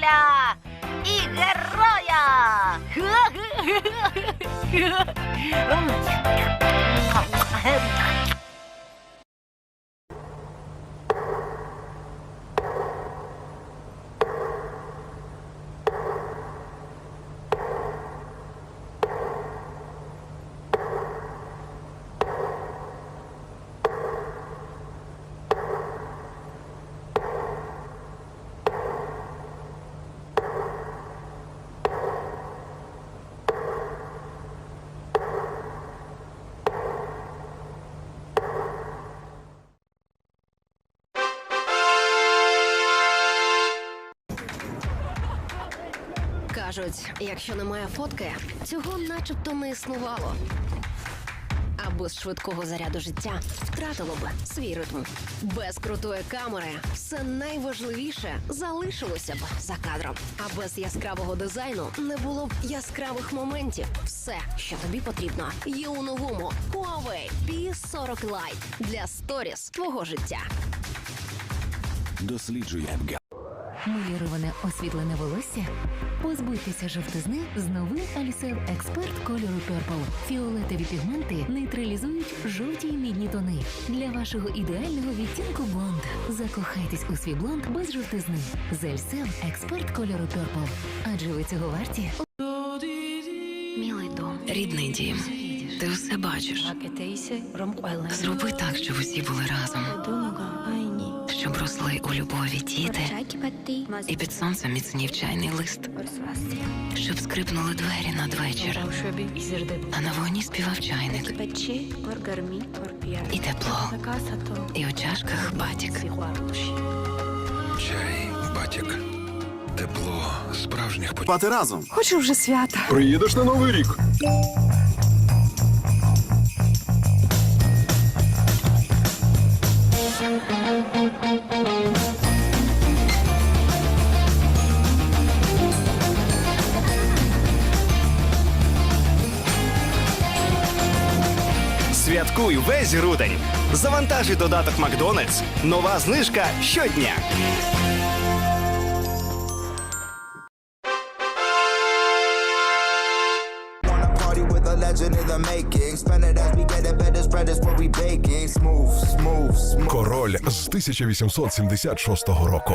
короля і героя. Кажуть, якщо немає фотки, цього начебто не існувало. А без швидкого заряду життя втратило б свій ритм. Без крутої камери все найважливіше залишилося б за кадром. А без яскравого дизайну не було б яскравих моментів. Все, що тобі потрібно, є у новому Huawei P40 Lite для сторіс твого життя. Досліджує Миліроване освітлене волосся. Позбудьтеся жовтизни з новим Алісел Експерт кольору Purple. Фіолетові пігменти нейтралізують жовті й мідні тони. Для вашого ідеального відтінку блонд. Закохайтесь у свій блонд без жовтизни. З Альсел Експерт кольору Purple. Адже ви цього варті. Мілий дом. Рідний дім. Ти все бачиш. Зроби так, щоб усі були разом, щоб росли у любові діти, і під сонцем міцнів чайний лист, щоб скрипнули двері надвечір, а на вогні співав чайник, і тепло, і у чашках батік. чай, батік, тепло справжніх. Пати разом. Хочу вже свята. Приїдеш на новий рік. Святкуй весь грудень. Завантажуй додаток Макдональдс. Нова знижка щодня. Король з 1876 року.